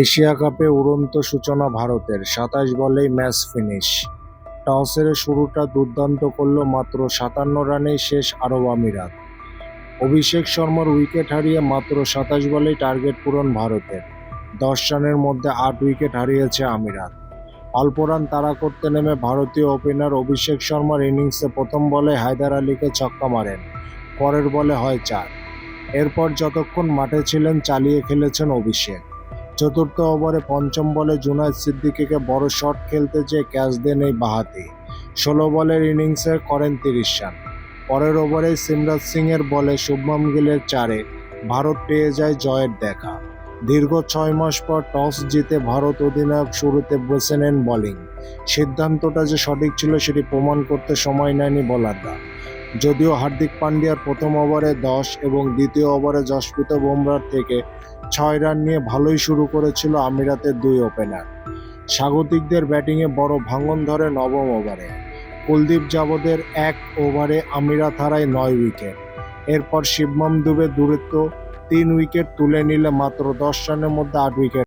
Asia কাপে উড়ন্ত সূচনা ভারতের সাতাশ বলেই ম্যাচ ফিনিশ। টস হেরে শুরুটা দুর্দান্ত করল মাত্র সাতান্ন রানেই শেষ আরব আমিরাত। অভিষেক শর্মার উইকেট হারিয়ে মাত্র সাতাশ বলেই টার্গেট পূরণ ভারতের। দশ রানের মধ্যে আট উইকেট হারিয়েছে আমিরাত। অল্প রান তাড়া করতে নেমে ভারতীয় ওপেনার অভিষেক শর্মার ইনিংসে প্রথম বলে হায়দার আলীকে ছক্কা মারেন, পরের বলে হয় চার। এরপর যতক্ষণ মাঠে ছিলেন, চালিয়ে খেলেছেন অভিষেক। চতুর্থ ওভারে পঞ্চম বলে জুনায়দ সিদ্দিকিকে বড় শট খেলতে যেয়ে ক্যাচ দেন এই বাহাতি। ষোলো বলের ইনিংসে করেন তিরিশ রান। পরের ওভারে সিমরাজ সিংয়ের বলে শুভম গিলের চারে ভারত পেয়ে যায় জয়ের দেখা। দীর্ঘ ছয় মাস পর টস জিতে ভারত অধিনায়ক শুরুতে বেছে নেন বোলিং। সিদ্ধান্তটা যে সঠিক ছিল সেটি প্রমাণ করতে সময় নেয়নি বোলাররা। যদিও হার্দিক পান্ডিয়ার প্রথম ওভারে দশ এবং দ্বিতীয় ওভারে জশপ্রীত বুমরার থেকে ছয় রান নিয়ে ভালোই শুরু করেছিল আমিরাতের দুই ওপেনার স্বাগতিকদের ব্যাটিংয়ে বড় ভাঙন ধরে নবম ওভারে। কুলদীপ যাদবের এক ওভারে আমিরাত হারায় নয় উইকেট এরপর শিবমম দুবে দূরত্ব তিন উইকেট তুলে নিলে মাত্র দশ রানের মধ্যে আট উইকেট